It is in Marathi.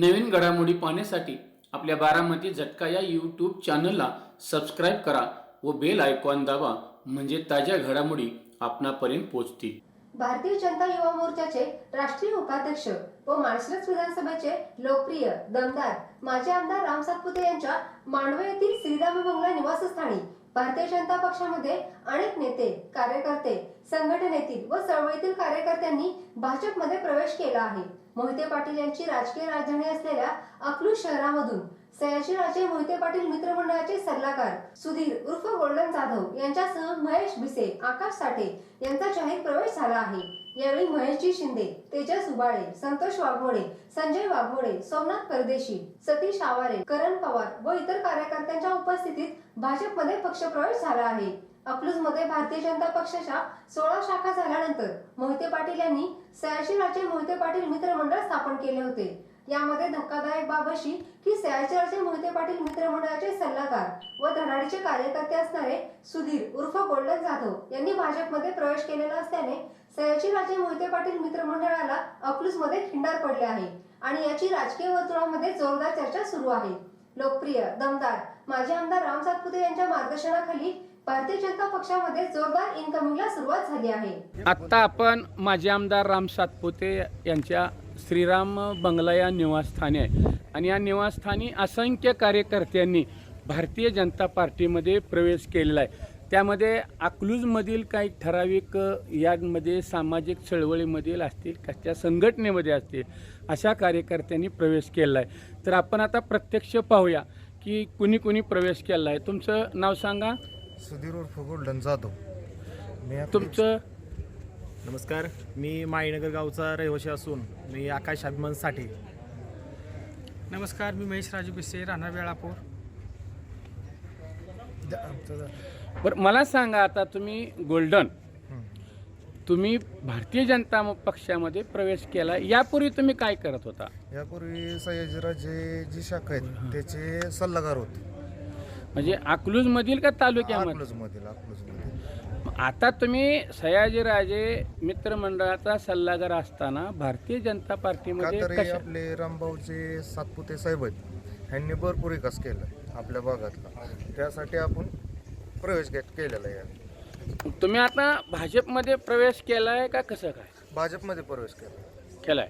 नवीन घडामोडी पाहण्यासाठी आपल्या बारामती झटका या यूट्यूब चॅनलला सबस्क्राईब करा व बेल आयकॉन दाबा म्हणजे ताज्या घडामोडी आपणापर्यंत पोहोचतील. भारतीय जनता युवा मोर्चाचे राष्ट्रीय उपाध्यक्ष व माळशिरस विधानसभेचे लोकप्रिय दमदार माजी आमदार राम सातपुते यांच्या मांडवे येथील श्रीराम बंगला निवासस्थानी भारतीय जनता पक्षामध्ये अनेक नेते कार्यकर्ते संघटनेतील व चळवळीतील कार्यकर्त्यांनी भाजपमध्ये प्रवेश केला आहे. मोहिते पाटील यांची राजकीय राजधानी असलेल्या अकलूज शहरामधून सयाजीराजे मोहिते पाटील मित्रमंडळाचे सल्लागार सुधीर उर्फ गोल्डन जाधव यांच्यासह महेश भिसे आकाश साठे यांचा जाहीर प्रवेश झाला आहे. यावेळी महेशजी शिंदे तेजस उबाळे संतोष वाघमोडे संजय वाघमोडे सोमनाथ परदेशी सतीश आवारे करण पवार व इतर कार्यकर्त्यांच्या उपस्थितीत भाजपमध्ये पक्षप्रवेश झाला आहे. अकलूजमध्ये भारतीय जनता पक्षाच्या सोळा शाखा झाल्यानंतर मोहिते पाटील यांनी सयाजीराजे मोहिते पाटील मित्रमंडळ स्थापन केले होते. यामध्ये धक्कादायक बाब अशी की सयाजीराजे मोहिते पाटील मित्रमंडळाचे सल्लागार व धडाडीचे कार्यकर्ते असणारे सुधीर उर्फ गोल्डन जाधव यांनी भाजपमध्ये प्रवेश केलेला असल्याने सयाजीराजे मोहिते पाटील मित्रमंडळाला अकलूजमध्ये खिंडार पडले आहे आणि याची राजकीय वर्तुळामध्ये जोरदार चर्चा सुरू आहे. लोकप्रिय दमदार माजी आमदार राम सातपुते यांच्या मार्गदर्शनाखाली भारतीय जनता पक्षामध्ये जोरदार इनकमिंगला सुरुवात झाली आहे. आता आपण माजी आमदार राम सातपुते यांच्या श्रीराम बंगला या निवासस्थानी आहे. आणि या निवासस्थानी असंख्य कार्यकर्त्यांनी भारतीय जनता पार्टीमध्ये प्रवेश केलेला आहे. त्यामध्ये अकलूजमधील काही ठराविक यामध्ये सामाजिक चळवळीमधील असतील कशा संघटनेमध्ये असतील अशा कार्यकर्त्यांनी प्रवेश केला आहे. तर आपण आता प्रत्यक्ष पाहूया की कुणी कुणी प्रवेश केला आहे. तुमचं नाव सांगा. सुधीर उर्फ गोल्डन जाधव. तुमचं नमस्कार मी माळीनगर गावचा रहिवासी असून मी आकाश अभिमान साठे नमस्कार मी महेश राजू पिसे राहणार वेळापूर. बरं मला सांगा आता तुम्ही गोल्डन. तुम्ही भारतीय जनता पक्षामध्ये प्रवेश केला यापूर्वी तुम्ही काय करत होता? यापूर्वी सयाजीराजे जी शाखा आहेत त्याचे सल्लागार होते. म्हणजे अकलूजमधील का तालुक्यामध्ये अकलूजमधील अकलूजमधील. आता तुम्ही सयाजीराजे मित्रमंडळाचा सल्लागार असताना भारतीय जनता पार्टीमध्ये कशा आपले रामभाऊचे सातपुते साहेब आहेत ह्यांनी भरपूर विकास केला आपल्या भागातला. त्यासाठी आपण प्रवेश घेत केलेला आहे. तुम्ही आता भाजपमध्ये प्रवेश केलाय का कसं काय? भाजपमध्ये प्रवेश केला. केलाय.